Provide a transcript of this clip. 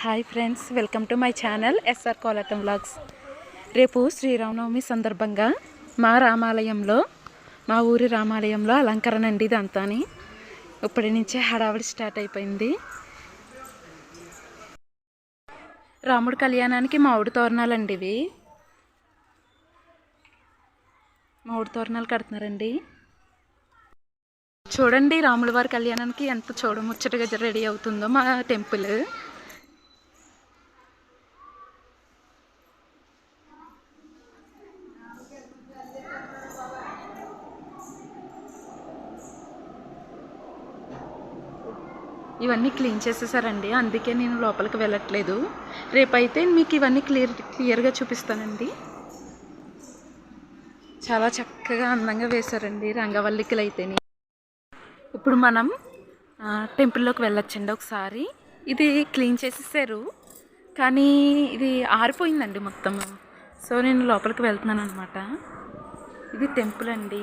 Hi friends welcome to my channel S R Kolatam vlogs. రేపు శ్రీరామనవమి సందర్భంగా మా రామాలయంలో మా ఊరి రామాలయంలో అలంకరణ అండి ఇదంతాని. ఇప్పటి నుంచే హడావిడి స్టార్ట్ అయిపోయింది. రాముడి కళ్యాణానికి మామిడి తోరణాలండి ఇవి. మామిడి తోరణాలు కడుతున్నారండి. చూడండి రాముల వారి కళ్యాణానికి ఎంత చూడముచ్చటగా రెడీ అవుతుందో మా టెంపుల్. ఇవన్నీ క్లీన్ చేసేసారండి. అందుకే నేను లోపలికి వెళ్ళట్లేదు. రేపైతే మీకు ఇవన్నీ క్లియర్ క్లియర్గా చూపిస్తానండి. చాలా చక్కగా అందంగా వేశారండి రంగవల్లికలు అయితేని ఇప్పుడు మనం టెంపుల్లోకి వెళ్ళొచ్చండి ఒకసారి. ఇది క్లీన్ చేసేసారు. కానీ ఇది ఆరిపోయిందండి మొత్తం. సో నేను లోపలికి వెళ్తున్నాను అనమాట ఇది టెంపుల్ అండి.